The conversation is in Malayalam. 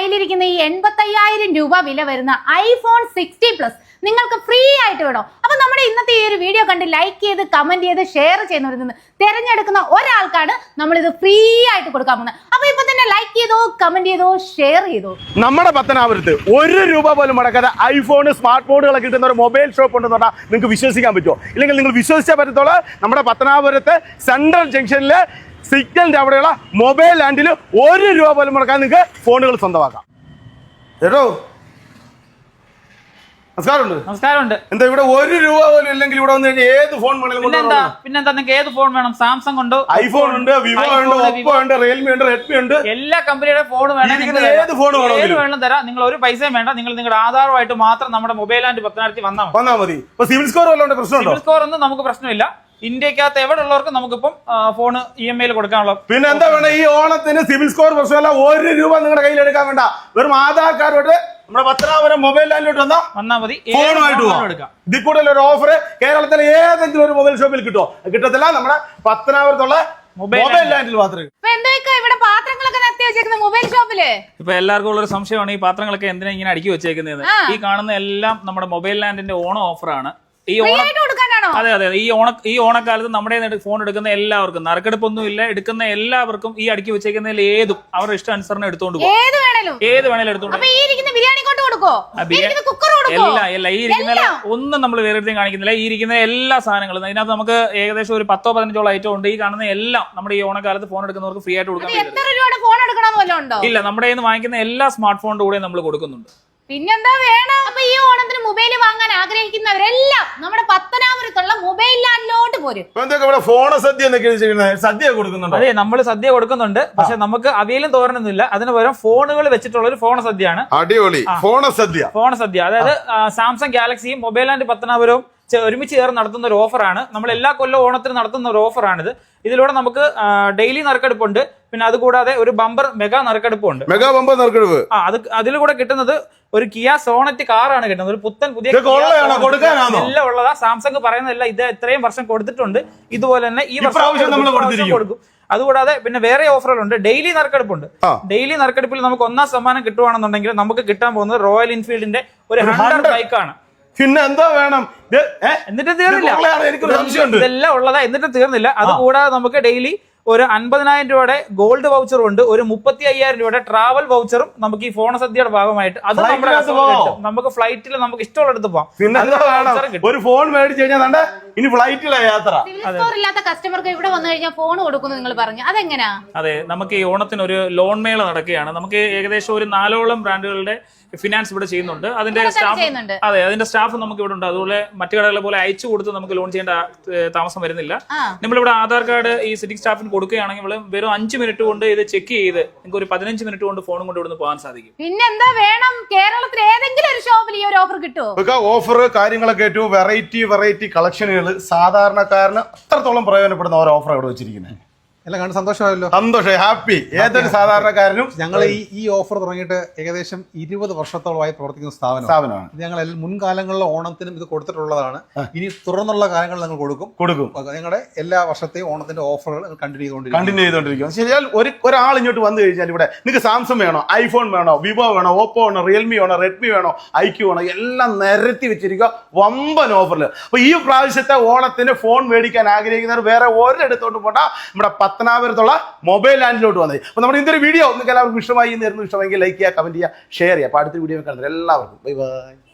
കയ്യിലിരിക്കുന്ന ഈ എൺപത്തയ്യായിരം രൂപ വില വരുന്ന ഐഫോൺ സിക്സ്റ്റി പ്ലസ് നിങ്ങൾക്ക് ഫ്രീ ആയിട്ട് വേണോ. അപ്പൊ നമ്മുടെ ഇന്നത്തെ ഈ ഒരു വീഡിയോ കണ്ട് ലൈക്ക് ചെയ്ത് കമന്റ് ചെയ്ത് ഷെയർ ചെയ്യുന്നവരിൽ നിന്ന് തിരഞ്ഞെടുക്കുന്ന ഒരാൾക്കാണ് നമ്മൾ ഇത് ഫ്രീ ആയിട്ട് കൊടുക്കാൻ പോകുന്നത്. അപ്പൊ ഇപ്പൊ തന്നെ ലൈക്ക് ചെയ്തോ കമന്റ് ചെയ്തോ ഷെയർ ചെയ്തോ? നമ്മുടെ പത്തനാപുരത്ത് ഒരു രൂപ പോലും മുടക്കാതെ ഐഫോൺ സ്മാർട്ട് ഫോണുകളൊക്കെ കിട്ടുന്ന ഒരു മൊബൈൽ ഷോപ്പ് ഉണ്ടെന്ന് പറഞ്ഞാൽ നിങ്ങൾക്ക് വിശ്വസിക്കാൻ പറ്റുമോ? ഇല്ലെങ്കിൽ നിങ്ങൾ വിശ്വസിച്ചാൽ പറ്റത്തോളം നമ്മുടെ പത്തനാപുരത്ത് സെൻട്രൽ ജംഗ്ഷനിൽ സിഗ്നലിന്റെ അവിടെയുള്ള മൊബൈൽ ലാൻഡിൽ ഒരു രൂപ പോലും മുടക്കാൻ നിങ്ങൾക്ക് ഫോണുകൾ സ്വന്തമാക്കാം. കേട്ടോ നമസ്കാരമുണ്ട്. നമസ്കാരമുണ്ട്. എന്താ ഇവിടെ ഒരു രൂപ പോലും ഇല്ലെങ്കിൽ ഇവിടെ വന്നു കഴിഞ്ഞാൽ ഏത് ഫോൺ വേണമെങ്കിലും പിന്നെന്താ. പിന്നെന്താ? നിങ്ങൾക്ക് ഏത് ഫോൺ വേണം? സാംസങ് ഉണ്ട് ഐഫോൺ ഉണ്ട് വിവോ ഉണ്ട് ഓപ്പോ ഉണ്ട് റിയൽമി ഉണ്ട് റെഡ്മി ഉണ്ട്. എല്ലാ കമ്പനിയുടെ ഫോൺ വേണം നിങ്ങൾക്ക് ഏത് ഫോൺ വേണമെങ്കിലും. ഏത് വേണം തരാം. നിങ്ങൾ ഒരു പൈസയും വേണ്ട. നിങ്ങൾ നിങ്ങളുടെ ആധാറുമായിട്ട് മാത്രം നമ്മുടെ മൊബൈൽ ആൻഡ് പത്തനായിരത്തി വന്നാൽ മതി. വന്നാൽ മതി. ഇപ്പൊ സിവിൽ സ്കോർ വല്ലതും പ്രശ്നമുണ്ടോ? സിവിൽ സ്കോർ ഒന്നും നമുക്ക് പ്രശ്നമില്ല. ഇന്ത്യക്കകത്ത് എവിടെ ഉള്ളവർക്കും നമുക്കിപ്പം ഫോൺ ഇ എം ഐയിൽ കൊടുക്കാനുള്ള പിന്നെ എന്താ വേണം ഈ ഓണത്തിന് സിവിൽ സ്കോർ പ്രശ്നമല്ല ഒരു രൂപ നിങ്ങളുടെ കയ്യിൽ എടുക്കാൻ വേണ്ട. വെറും ആധാർ കാർഡോട്ട് നമ്മുടെ പത്തനാപുരം മൊബൈൽ ലാൻഡിലോട്ട് വന്നാ വന്നാൽ മതി. ഫോണുമായിട്ട് എടുക്കാം. ഇതിൽ കൂടുതൽ ഒരു ഓഫർ കേരളത്തിലെ ഏതെങ്കിലും ഒരു മൊബൈൽ ഷോപ്പിൽ കിട്ടുമോ കിട്ടത്തില്ല നമ്മുടെ പത്തനാപുരത്തുള്ള മൊബൈൽ ലാൻഡിൽ മാത്രമേ കിട്ടൂ. ഇവിടെ പാത്രങ്ങളൊക്കെ നിർത്തി മൊബൈൽ ഷോപ്പിൽ? ഇപ്പൊ എല്ലാവർക്കും ഉള്ള ഒരു സംശയമാണ് ഈ പാത്രങ്ങളൊക്കെ എന്തിനാ ഇങ്ങനെ അടുക്കി വെച്ചേക്കുന്നത്. ഈ കാണുന്ന എല്ലാം നമ്മുടെ മൊബൈൽ ലാൻഡിന്റെ ഓണം ഓഫറാണ് ഈ ഓണ അതെ അതെ ഈ ഓണ ഈ ഓണക്കാലത്ത് നമ്മുടെ ഫോൺ എടുക്കുന്ന എല്ലാവർക്കും നറുക്കെടുപ്പൊന്നും ഇല്ല എടുക്കുന്ന എല്ലാവർക്കും ഈ അടുക്കി വെച്ചേക്കുന്നതിൽ ഏതും അവരുടെ ഇഷ്ടം അനുസരണം എടുത്തോണ്ട് പോകും. ഏത് വേണേലും. എടുത്തോണ്ട് എല്ലാ എല്ലാ. ഈ ഇരിക്കുന്ന ഒന്നും നമ്മൾ വേറെ കാണിക്കുന്നില്ല. ഈ ഇരിക്കുന്ന എല്ലാ സാധനങ്ങളും. അതിനകത്ത് നമുക്ക് ഏകദേശം ഒരു പത്തോ പതിനഞ്ചോളം ഐറ്റം ഉണ്ട്. ഈ കാണുന്ന എല്ലാം നമ്മുടെ ഈ ഓണക്കാലത്ത് ഫോൺ എടുക്കുന്നവർക്ക് ഫ്രീ ആയിട്ട് കൊടുക്കാം ഇല്ല നമ്മുടെ കയ്യിൽ നിന്ന് വാങ്ങിക്കുന്ന എല്ലാ സ്മാർട്ട് ഫോണിന്റെ കൂടെ നമ്മൾ കൊടുക്കുന്നുണ്ട്. പിന്നെന്താ വേണം? അപ്പൊ ഈ ഓണത്തിന് മൊബൈൽ വാങ്ങാൻ ആഗ്രഹിക്കുന്നവരെല്ലാം നമ്മുടെ പത്തനാപുരത്തുള്ള മൊബൈൽ ലാൻഡിലോട്ട് പോരും. ഇപ്പൊ എന്തൊക്കെ ഇവിടെ ഫോണ സദ്യ സദ്യ കൊടുക്കുന്നുണ്ട്? അതെ നമ്മൾ സദ്യ കൊടുക്കുന്നുണ്ട്. പക്ഷെ നമുക്ക് അവയിലും തോരണമൊന്നുമില്ല അതിന് പകരം ഫോണുകൾ വെച്ചിട്ടുള്ള ഒരു ഫോണ സദ്യയാണ്. അടിപൊളി. ഫോണ സദ്യ. ഫോണ സദ്യ. അതായത് സാംസങ് ഗാലക്സിയും മൊബൈൽ ലാൻഡ് പത്തനാപുരവും ഒരുമിച്ച് ചേർന്ന് നടത്തുന്ന ഒരു ഓഫറാണ്. നമ്മൾ എല്ലാ കൊല്ലം ഓണത്തിന് നടത്തുന്ന ഒരു ഓഫറാണിത്. ഇതിലൂടെ നമുക്ക് ഡെയിലി നറുക്കെടുപ്പുണ്ട്. പിന്നെ അതുകൂടാതെ ഒരു ബമ്പർ മെഗാ നറുക്കെടുപ്പുണ്ട്. മെഗാ ബമ്പർ നറുക്കെടുപ്പ്. ആ അത് അതിലൂടെ കിട്ടുന്നത് ഒരു കിയ സോണറ്റ് കാറാണ് കിട്ടുന്നത്. ഒരു പുത്തൻ പുതിയ? എല്ലാം ഉള്ളതാ. സാംസങ് പറയുന്നതല്ല ഇത് എത്രയും വർഷം കൊടുത്തിട്ടുണ്ട്. ഇതുപോലെ തന്നെ ഈ വർഷം. കൊടുക്കും അതുകൂടാതെ പിന്നെ വേറെ ഓഫറുകളുണ്ട്. ഡെയിലി നറുക്കെടുപ്പുണ്ട്. ഡെയിലി നറുക്കെടുപ്പിൽ നമുക്ക് ഒന്നാം സമ്മാനം കിട്ടുവാണെന്നുണ്ടെങ്കിൽ നമുക്ക് കിട്ടാൻ പോകുന്നത് റോയൽ എൻഫീൽഡിന്റെ ഒരു ഹൺഡ്രഡ് 100. ബൈക്കാണ്. പിന്നെ എന്താ വേണം? എന്നിട്ട് തീർന്നില്ല. ഇതെല്ലാം ഉള്ളതാ എന്നിട്ട് തീർന്നില്ല. അത് കൂടാതെ നമുക്ക് ഡെയിലി ഒരു അൻപതിനായിരം രൂപയുടെ ഗോൾഡ് വൗച്ചറും ഉണ്ട്. ഒരു മുപ്പത്തി അയ്യായിരം രൂപയുടെ ട്രാവൽ വൗച്ചറും നമുക്ക് ഈ ഫോണ സദ്യയുടെ ഭാഗമായിട്ട്. അത് നമ്മുടെ. നമുക്ക് ഫ്ലൈറ്റിൽ നമുക്ക് വേണം? voucher കിട്ടും. ഒരു ഫോൺ മേടിച്ചു കഴിഞ്ഞാൽ ഇനി ഫ്ലൈറ്റിലെ യാത്ര. ഇല്ലാത്ത കസ്റ്റമർക്ക് ഇവിടെ വന്നു കഴിഞ്ഞാൽ ഫോൺ കൊടുക്കുന്നു നിങ്ങൾ പറഞ്ഞു. അതെങ്ങനാ? അതെ നമുക്ക് ഈ ഓണത്തിന് ഒരു ലോൺ മേള നടക്കുകയാണ്. നമുക്ക് ഏകദേശം ഒരു നാലോളം ബ്രാൻഡുകളുടെ ഫിനാൻസ് ഇവിടെ ചെയ്യുന്നുണ്ട്. അതിന്റെ സ്റ്റാഫ്. അതെ അതിന്റെ സ്റ്റാഫ് നമുക്ക് ഇവിടെ ഉണ്ട്. അതുപോലെ മറ്റു കടകളെ പോലെ അയച്ചു കൊടുത്ത് നമുക്ക് ലോൺ ചെയ്യേണ്ട താമസം വരുന്നില്ല. നമ്മളിവിടെ ആധാർ കാർഡ് ഈ സിറ്റിംഗ് സ്റ്റാഫിന് കൊടുക്കുകയാണെങ്കിൽ വെറും അഞ്ച് മിനിറ്റ് കൊണ്ട് ഇത് ചെക്ക് ചെയ്ത് നിങ്ങൾക്ക് ഒരു പതിനഞ്ച് മിനിറ്റ് കൊണ്ട് ഫോണും കൊണ്ട് ഇവിടുന്ന് പോകാൻ സാധിക്കും. പിന്നെന്താ വേണം? കേരളത്തിൽ ഏതെങ്കിലും ഒരു ഷോപ്പിൽ ഈ ഒരു ഓഫർ കിട്ടുമോ ഓഫർ കാര്യങ്ങളൊക്കെ ഏറ്റവും വെറൈറ്റി വെറൈറ്റി കളക്ഷനുകൾ സാധാരണക്കാരന് അത്രത്തോളം പ്രയോജനപ്പെടുന്ന ഓരോ ഓഫർ ഇവിടെ വെച്ചിരിക്കുന്നത്. എല്ലാം കണ്ട് സന്തോഷമായല്ലോ. സന്തോഷം ഹാപ്പി. ഏതൊരു സാധാരണക്കാരനും ഞങ്ങൾ ഈ ഈ ഓഫർ തുടങ്ങിയിട്ട് ഏകദേശം ഇരുപത് വർഷത്തോളമായി പ്രവർത്തിക്കുന്ന സ്ഥാപനം സ്ഥാപനമാണ്. ഇത് ഞങ്ങൾ മുൻകാലങ്ങളിലെ ഓണത്തിനും ഇത് കൊടുത്തിട്ടുള്ളതാണ്. ഇനി തുറന്നുള്ള കാലങ്ങളിൽ ഞങ്ങൾ കൊടുക്കും. കൊടുക്കും. ഞങ്ങളുടെ എല്ലാ വർഷത്തെയും ഓണത്തിന്റെ ഓഫറുകൾ കണ്ടിന്യൂ ചെയ്തുകൊണ്ടിരിക്കും കണ്ടിന്യൂ ചെയ്തോണ്ടിരിക്കും ശരിയാൽ ഒരു ഒരാൾ ഇങ്ങോട്ട് വന്നു കഴിഞ്ഞാൽ ഇവിടെ നിങ്ങൾക്ക് സാംസങ് വേണോ ഐഫോൺ വേണോ വിവോ വേണോ ഓപ്പോ വേണോ റിയൽമി വേണോ റെഡ്മി വേണോ ഐക്യു വേണോ എല്ലാം നിരത്തി വെച്ചിരിക്കുക വമ്പൻ ഓഫറിൽ അപ്പൊ ഈ പ്രാവശ്യത്തെ ഓണത്തിന് ഫോൺ മേടിക്കാൻ ആഗ്രഹിക്കുന്നവർ വേറെ ഒരിടത്തോട്ട് പോട്ടാ നമ്മുടെ പത്തനാപുരത്തുള്ള മൊബൈൽ ലാൻഡിലോട്ട് വന്നത്. അപ്പോൾ നമ്മുടെ ഇന്നൊരു വീഡിയോ. നിങ്ങൾക്ക് എല്ലാവർക്കും ഇഷ്ടമായി എന്ന് ഇഷ്ടമെങ്കിൽ ലൈക്ക് ചെയ്യുക കമന്റ് ചെയ്യുക ഷെയർ ചെയ്യുക. അപ്പൊ അടുത്ത വീഡിയോ കാണുന്നത് എല്ലാവർക്കും. Bye bye